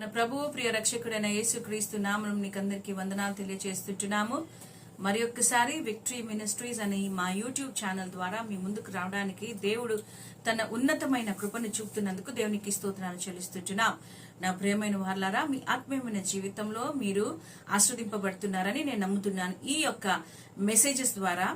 మన ప్రభువు ప్రియ రక్షకుడైన యేసుక్రీస్తు నామం నీకందరికీ వందనాలు తెలియజేస్తుంటున్నాము మరి ఒక్కసారి విక్టరీ మినిస్ట్రీస్ అనే మా యూట్యూబ్ ఛానల్ ద్వారా మీ ముందుకు రావడానికి దేవుడు తన ఉన్నతమైన కృపను చూపుతున్నందుకు దేవునికి స్తోత్రాలు చెల్లిస్తుంటున్నాం. నా ప్రేమైన వార్లారా మీ ఆత్మీయమైన జీవితంలో మీరు ఆస్వాదింపబడుతున్నారని నేను నమ్ముతున్నాను. ఈ యొక్క మెసేజెస్ ద్వారా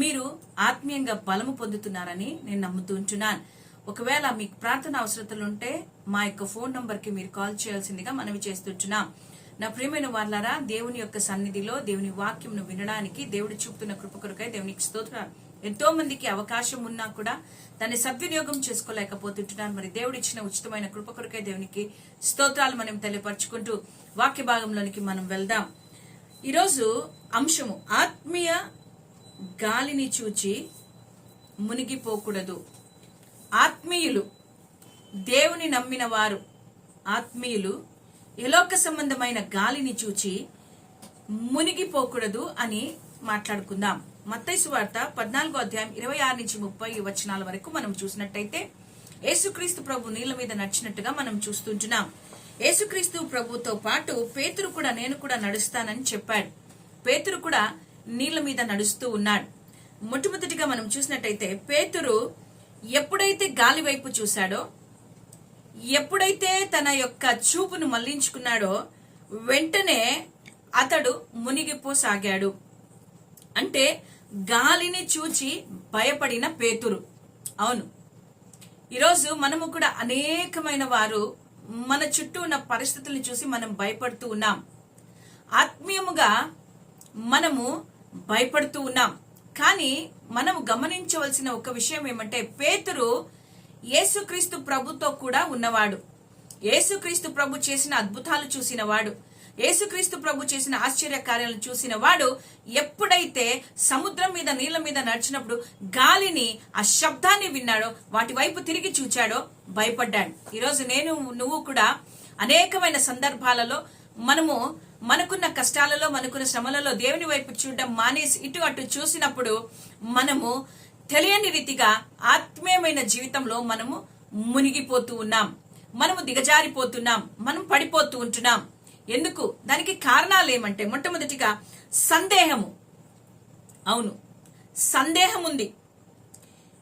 మీరు ఆత్మీయంగా బలము పొందుతున్నారని నేను నమ్ముతుంటున్నాను ఒకవేళ మీకు ప్రార్థన అవసరతలు ఉంటే మా యొక్క ఫోన్ నంబర్కి మీరు కాల్ చేయాల్సిందిగా మనవి చేస్తున్నాం నా ప్రియమైన వాళ్ళారా దేవుని యొక్క సన్నిధిలో దేవుని వాక్యంను వినడానికి దేవుడు చూపుతున్న కృప కొరకై దేవునికి స్తోత్రాలు. ఎంతో మందికి అవకాశం ఉన్నా కూడా దాన్ని సద్వినియోగం చేసుకోలేకపోతుంటున్నాను. మరి దేవుడు ఇచ్చిన ఉచితమైన కృప కొరకై దేవునికి స్తోత్రాలు మనం తెలియపరచుకుంటూ వాక్య భాగంలోనికి మనం వెళ్దాం. ఈరోజు అంశము ఆత్మీయ గాలిని చూచి మునిగిపోకూడదు. ఆత్మీయులు దేవుని నమ్మిన వారు ఆత్మీయులు ఎలోక సంబంధమైన గాలిని చూచి మునిగిపోకూడదు అని మాట్లాడుకుందాం. మత్తైసు వార్త పద్నాలుగో అధ్యాయం ఇరవై ఆరు నుంచి ముప్పై వచనాల వరకు మనం చూసినట్టయితే యేసుక్రీస్తు ప్రభు నీళ్ళ మీద నడిచినట్టుగా మనం చూస్తుంటున్నాం. యేసుక్రీస్తు ప్రభుతో పాటు పేతురు కూడా నేను కూడా నడుస్తానని చెప్పాడు. పేతురు కూడా నీళ్ళ మీద నడుస్తూ ఉన్నాడు. మొట్టమొదటిగా మనం చూసినట్టయితే పేతురు ఎప్పుడైతే గాలి వైపు చూశాడో ఎప్పుడైతే తన యొక్క చూపును మళ్ళించుకున్నాడో వెంటనే అతడు మునిగిపోసాగాడు. అంటే గాలిని చూచి భయపడిన పేతురు. అవును. ఈరోజు మనము కూడా అనేకమైన వారు మన చుట్టూ ఉన్న పరిస్థితుల్ని చూసి మనం భయపడుతూ ఉన్నాం. ఆత్మీయముగా మనము భయపడుతూ ఉన్నాం. కానీ మనం గమనించవలసిన ఒక విషయం ఏమంటే పేతురు యేసుక్రీస్తు ప్రభుతో కూడా ఉన్నవాడు. యేసుక్రీస్తు ప్రభు చేసిన అద్భుతాలు చూసిన వాడు. యేసుక్రీస్తు ప్రభు చేసిన ఆశ్చర్య కార్యాలను చూసిన వాడు ఎప్పుడైతే సముద్రం మీద నీళ్ళ మీద నడిచినప్పుడు గాలిని ఆ శబ్దాన్ని విన్నాడో వాటి వైపు తిరిగి చూచాడో భయపడ్డాడు. ఈరోజు నేను నువ్వు కూడా అనేకమైన సందర్భాలలో మనము మనకున్న కష్టాలలో మనకున్న శ్రమలలో దేవుని వైపు చూడడం మానేసి ఇటు అటు చూసినప్పుడు మనము తెలియని రీతిగా ఆత్మీయమైన జీవితంలో మనము మునిగిపోతూ ఉన్నాం. మనము దిగజారిపోతున్నాం. మనం పడిపోతూ ఉంటున్నాం. ఎందుకు? దానికి కారణాలు ఏమంటే మొట్టమొదటిగా సందేహము. అవును. సందేహం ఉంది.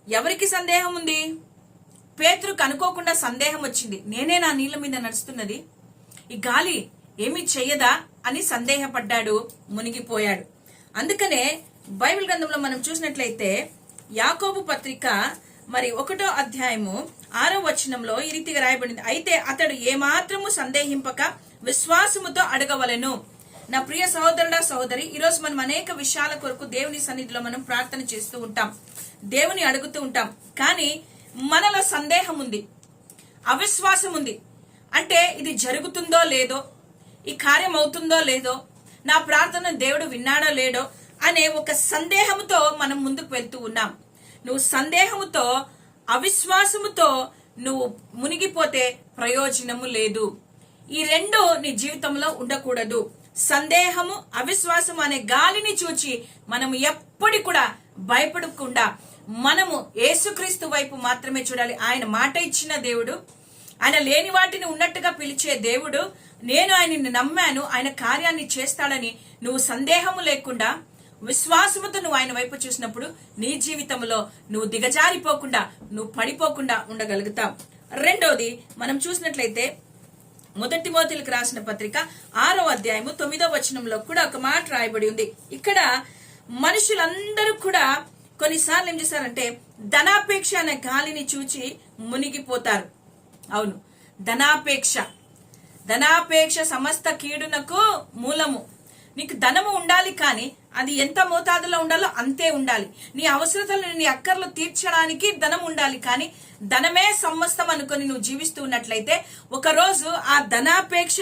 ఎవరికి సందేహం ఉంది? పేతురుకు అనుకోకుండా సందేహం వచ్చింది. నేనే నా నీళ్ళ మీద నడుస్తున్నది. ఈ గాలి ఏమీ చెయ్యదా అని సందేహపడ్డాడు మునిగిపోయాడు. అందుకనే బైబిల్ గ్రంథంలో మనం చూసినట్లయితే యాకోబు పత్రిక మరి ఒకటో అధ్యాయము ఆరో వచనంలో ఈ రీతిగా రాయబడింది. అయితే అతడు ఏమాత్రము సందేహింపక విశ్వాసముతో అడగవలను. నా ప్రియ సహోదరుడా సహోదరి ఈరోజు మనం అనేక విషయాల కొరకు దేవుని సన్నిధిలో మనం ప్రార్థన చేస్తూ ఉంటాం. దేవుని అడుగుతూ ఉంటాం. కానీ మనలో సందేహం ఉంది అవిశ్వాసం ఉంది అంటే ఇది జరుగుతుందో లేదో ఈ కార్యం అవుతుందో లేదో నా ప్రార్థన దేవుడు విన్నాడో లేడో అనే ఒక సందేహముతో మనం ముందుకు వెళ్తూ ఉన్నాం. నువ్వు సందేహముతో అవిశ్వాసముతో నువ్వు మునిగిపోతే ప్రయోజనము లేదు. ఈ రెండు నీ జీవితంలో ఉండకూడదు. సందేహము అవిశ్వాసం అనే గాలిని చూచి మనము ఎప్పటి కూడా భయపడకుండా మనము యేసుక్రీస్తు వైపు మాత్రమే చూడాలి. ఆయన మాట ఇచ్చిన దేవుడు ఆయన లేని వాటిని ఉన్నట్టుగా పిలిచే దేవుడు నేను ఆయనని నమ్మాను ఆయన కార్యాన్ని చేస్తాడని నువ్వు సందేహము లేకుండా విశ్వాసముతో నువ్వు ఆయన వైపు చూసినప్పుడు నీ జీవితంలో నువ్వు దిగజారిపోకుండా నువ్వు పడిపోకుండా ఉండగలుగుతావు. రెండోది మనం చూసినట్లయితే మొదటి మోతులకు రాసిన పత్రిక ఆరో అధ్యాయము తొమ్మిదో వచనంలో కూడా ఒక మాట రాయబడి ఉంది. ఇక్కడ మనుషులందరూ కూడా కొన్నిసార్లు ఏం చేశారంటే ధనాపేక్ష అనే గాలిని చూచి మునిగిపోతారు. అవును ధనాపేక్ష. ధనాపేక్ష సమస్త కీడునకు మూలము. నీకు ధనము ఉండాలి కానీ అది ఎంత మోతాదులో ఉండాలో అంతే ఉండాలి. నీ అవసరతలు నీ అక్కర్లు తీర్చడానికి ధనం ఉండాలి కానీ ధనమే సమస్తం అనుకొని నువ్వు జీవిస్తూ ఉన్నట్లయితే ఒకరోజు ఆ ధనాపేక్ష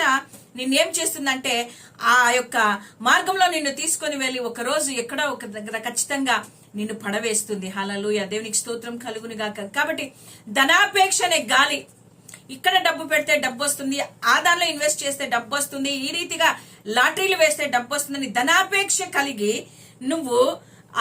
నిన్నేం చేస్తుందంటే ఆ యొక్క మార్గంలో నిన్ను తీసుకొని వెళ్ళి ఒకరోజు ఎక్కడో ఒక దగ్గర ఖచ్చితంగా నిన్ను పడవేస్తుంది. హలలుయ దేవునికి స్తోత్రం కలుగునుగాక. కాబట్టి ధనాపేక్ష అనే గాలి ఇక్కడ డబ్బు పెడితే డబ్బు వస్తుంది ఆధార్లో ఇన్వెస్ట్ చేస్తే డబ్బు వస్తుంది ఈ రీతిగా లాటరీలు వేస్తే డబ్బు వస్తుందని ధనాపేక్ష కలిగి నువ్వు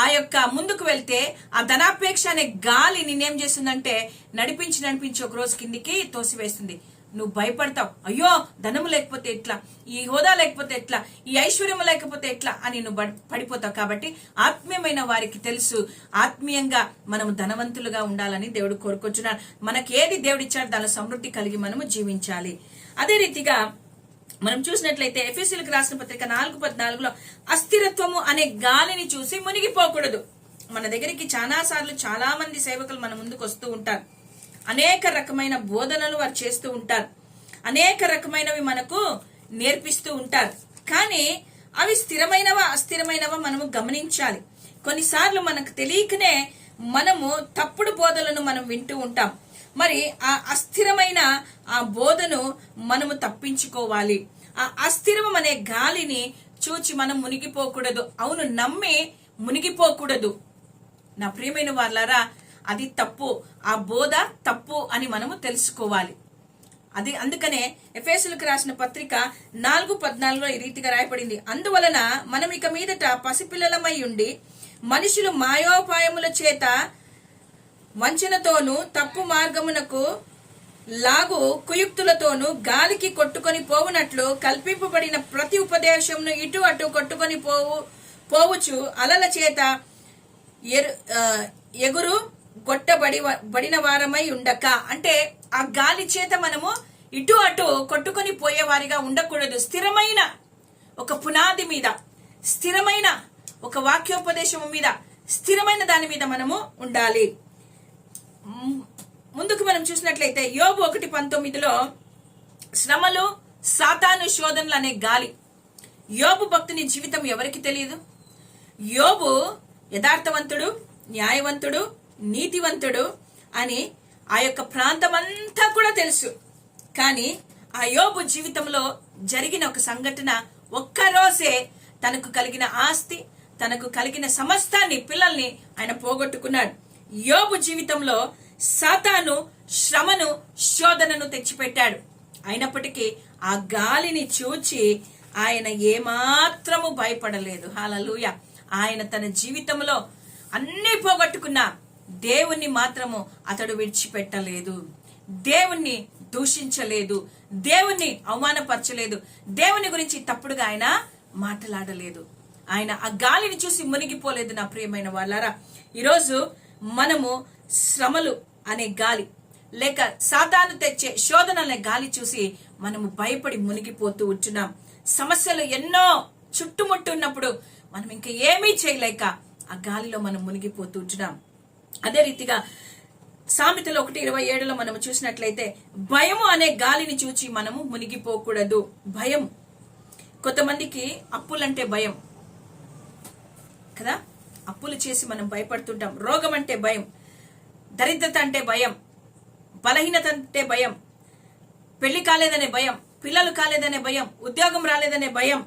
ఆ యొక్క ముందుకు వెళ్తే ఆ ధనాపేక్ష అనే గాలి నిన్నేం చేస్తుందంటే నడిపించి నడిపించి ఒక రోజు కిందికి తోసివేస్తుంది. నువ్వు భయపడతావు. అయ్యో ధనము లేకపోతే ఎట్లా? ఈ హోదా లేకపోతే ఎట్లా? ఈ ఐశ్వర్యము లేకపోతే ఎట్లా? అని నువ్వు పడిపోతావు కాబట్టి ఆత్మీయమైన వారికి తెలుసు. ఆత్మీయంగా మనము ధనవంతులుగా ఉండాలని దేవుడు కోరుకొచ్చున్నాడు మనకి ఏది దేవుడు ఇచ్చాడు దాని సమృద్ధి కలిగి మనము జీవించాలి. అదే రీతిగా మనం చూసినట్లయితే ఎఫ్ఎస్సీలకు రాసిన పత్రిక నాలుగు పద్నాలుగులో అస్థిరత్వము అనే గాలిని చూసి మునిగిపోకూడదు. మన దగ్గరికి చాలా సార్లు చాలా మంది సేవకులు మన ముందుకు వస్తూ ఉంటారు. అనేక రకమైన బోధనలు వారు చేస్తూ ఉంటారు. అనేక రకమైనవి మనకు నేర్పిస్తూ ఉంటారు. కానీ అవి స్థిరమైనవా అస్థిరమైనవా మనము గమనించాలి. కొన్నిసార్లు మనకు తెలియకనే మనము తప్పుడు బోధలను మనం వింటూ ఉంటాం. మరి ఆ అస్థిరమైన ఆ బోధను మనము తప్పించుకోవాలి. ఆ అస్థిరం అనే గాలిని చూచి మనం మునిగిపోకూడదు. అవును నమ్మి మునిగిపోకూడదు. నా ప్రియమైన వాళ్ళారా అది తప్పు. ఆ బోధ తప్పు అని మనము తెలుసుకోవాలి. అది అందుకనే ఎఫ్ఎస్లకు రాసిన పత్రిక నాలుగు పద్నాలుగులో ఈ రీతిగా రాయబడింది. అందువలన మనం ఇక మీదట పసిపిల్లలమై ఉండి మనుషులు మాయోపాయముల చేత వంచనతోనూ తప్పు మార్గమునకు లాగు కుయుక్తులతోనూ గాలికి కొట్టుకొని పోవునట్లు కల్పింపబడిన ప్రతి ఉపదేశమును ఇటు అటు కొట్టుకొని పోవు పోవచ్చు అలల చేత ఎరు- ఎగురు గొట్టబడి బడిన వారమై ఉండక. అంటే ఆ గాలి చేత మనము ఇటు అటు కొట్టుకొని పోయేవారిగా ఉండకూడదు. స్థిరమైన ఒక పునాది మీద స్థిరమైన ఒక వాక్యోపదేశం మీద స్థిరమైన దాని మీద మనము ఉండాలి. ముందుకు మనం చూసినట్లయితే యోబు ఒకటి పంతొమ్మిదిలో శ్రమలు సాతాను శోధనలు అనే గాలి. యోబు భక్తుని జీవితం ఎవరికి తెలియదు యోబు యథార్థవంతుడు న్యాయవంతుడు నీతివంతుడు అని ఆ యొక్క ప్రాంతం అంతా కూడా తెలుసు. కానీ ఆ యోబు జీవితంలో జరిగిన ఒక సంఘటన ఒక్కరోజే తనకు కలిగిన ఆస్తి తనకు కలిగిన సమస్తాన్ని పిల్లల్ని ఆయన పోగొట్టుకున్నాడు. యోబు జీవితంలో సాతాను శ్రమను శోధనను తెచ్చిపెట్టాడు. అయినప్పటికీ ఆ గాలిని చూచి ఆయన ఏమాత్రము భయపడలేదు. హాలలుయ ఆయన తన జీవితంలో అన్నీ పోగొట్టుకున్నా. దేవుణ్ణి మాత్రము అతడు విడిచిపెట్టలేదు. దేవుణ్ణి దూషించలేదు. దేవుణ్ణి అవమానపరచలేదు. దేవుని గురించి తప్పుడుగా ఆయన మాట్లాడలేదు. ఆయన ఆ గాలిని చూసి మునిగిపోలేదు నా ప్రియమైన వాళ్ళారా. ఈరోజు మనము శ్రమలు అనే గాలి లేక సాతాను తెచ్చే శోధన అనే గాలి చూసి మనము భయపడి మునిగిపోతూ ఉంటున్నాం. సమస్యలు ఎన్నో చుట్టుముట్టున్నప్పుడు మనం ఇంకా ఏమీ చేయలేక ఆ గాలిలో మనం మునిగిపోతూ ఉంటున్నాం. అదే రీతిగా సామెతలు ఒకటి ఇరవై ఏడులో మనం చూసినట్లయితే భయము అనే గాలిని చూచి మనము మునిగిపోకూడదు. భయం. కొంతమందికి అప్పులంటే భయం. కదా? అప్పులు చేసి మనం భయపడుతుంటాం. రోగం అంటే భయం. దరిద్రత అంటే భయం. బలహీనత అంటే భయం. పెళ్ళి కాలేదనే భయం. పిల్లలు కాలేదనే భయం. ఉద్యోగం రాలేదనే భయం.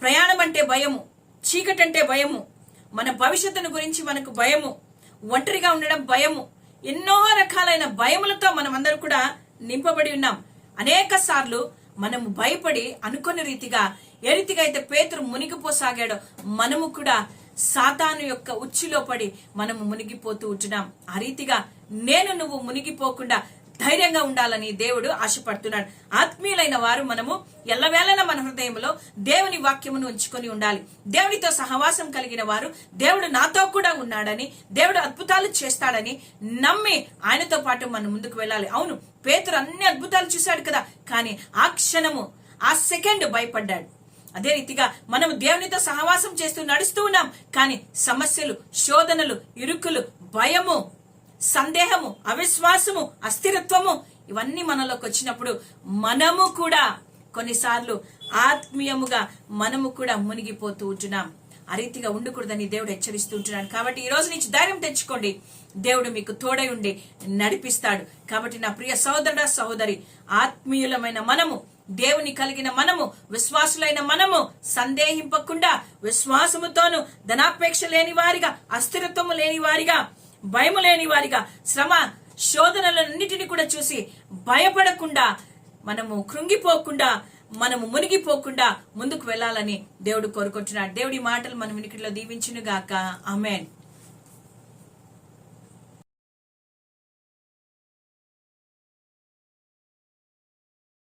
ప్రయాణం అంటే భయము. చీకటంటే భయము. మన భవిష్యత్తును గురించి మనకు భయము. ఒంటరిగా ఉండడం భయము. ఎన్నో రకాలైన భయములతో మనం అందరూ కూడా నింపబడి ఉన్నాం. అనేక సార్లు మనము భయపడి అనుకున్న రీతిగా ఏ రీతిగా అయితే పేతురు మునిగిపోసాగాడో మనము కూడా సాతాను యొక్క ఉచ్చులో పడి మనము మునిగిపోతూ ఉంటున్నాం. ఆ రీతిగా నేను నువ్వు మునిగిపోకుండా ధైర్యంగా ఉండాలని దేవుడు ఆశపడుతున్నాడు. ఆత్మీయులైన వారు మనము ఎల్లవేళలా మన హృదయంలో దేవుని వాక్యమును ఉంచుకొని ఉండాలి. దేవునితో సహవాసం కలిగిన వారు దేవుడు నాతో కూడా ఉన్నాడని దేవుడు అద్భుతాలు చేస్తాడని నమ్మి ఆయనతో పాటు మనం ముందుకు వెళ్ళాలి. అవును పేతురు అన్ని అద్భుతాలు చూశాడు కదా కానీ ఆ క్షణము ఆ సెకండ్ భయపడ్డాడు. అదే రీతిగా మనం దేవునితో సహవాసం చేస్తూ నడుస్తూ ఉన్నాం కానీ సమస్యలు శోధనలు ఇరుకులు భయము సందేహము అవిశ్వాసము అస్థిరత్వము ఇవన్నీ మనలోకి వచ్చినప్పుడు మనము కూడా కొన్నిసార్లు ఆత్మీయముగా మనము కూడా మునిగిపోతూ ఉంటున్నాం. ఆ రీతిగా ఉండకూడదని దేవుడు హెచ్చరిస్తూ ఉంటున్నాడు. కాబట్టి ఈ రోజు నుంచి ధైర్యం తెచ్చుకోండి. దేవుడు మీకు తోడై ఉండి నడిపిస్తాడు. కాబట్టి నా ప్రియ సహోదరుడ సహోదరి ఆత్మీయులమైన మనము దేవుని కలిగిన మనము విశ్వాసులైన మనము సందేహింపకుండా విశ్వాసముతోను ధనాపేక్ష లేని వారిగా అస్థిరత్వము లేని వారిగా భయము లేని వారిగా శ్రమ శోధనలన్నిటిని కూడా చూసి భయపడకుండా మనము కృంగిపోకుండా మనము మునిగిపోకుండా ముందుకు వెళ్ళాలని దేవుడు కోరుకుంటున్నాడు. దేవుడి మాటలు మన వినికిడిలో దీవించునుగాక. గాక ఆమెన్.